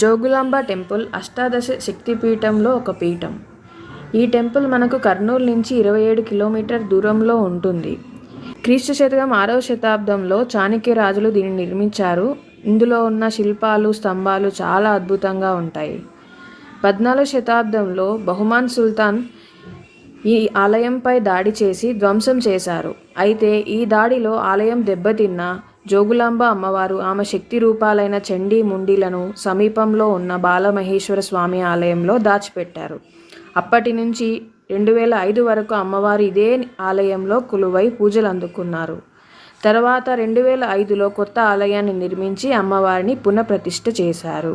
Jogulamba temple అష్టాదశ శక్తిపీఠంలో ఒక పీఠం. ఈ టెంపుల్ మనకు కర్నూలు నుంచి ఇరవై ఏడు కిలోమీటర్ దూరంలో ఉంటుంది. క్రీస్తు శతకం ఆరవ శతాబ్దంలో చాణక్య రాజులు దీన్ని నిర్మించారు. ఇందులో ఉన్న శిల్పాలు స్తంభాలు చాలా అద్భుతంగా ఉంటాయి. పద్నాలుగు శతాబ్దంలో బహుమాన్ సుల్తాన్ ఈ ఆలయంపై దాడి చేసి ధ్వంసం చేశారు. అయితే ఈ దాడిలో ఆలయం దెబ్బతిన్న జోగులాంబ అమ్మవారు ఆమె శక్తి రూపాలైన చండీ ముండిలను సమీపంలో ఉన్న బాలమహేశ్వర స్వామి ఆలయంలో దాచిపెట్టారు. అప్పటి నుంచి రెండు వేల ఐదు వరకు అమ్మవారు ఇదే ఆలయంలో కొలువై పూజలు అందుకున్నారు. తర్వాత రెండు వేల ఐదులో కొత్త ఆలయాన్ని నిర్మించి అమ్మవారిని పునఃప్రతిష్ఠ చేశారు.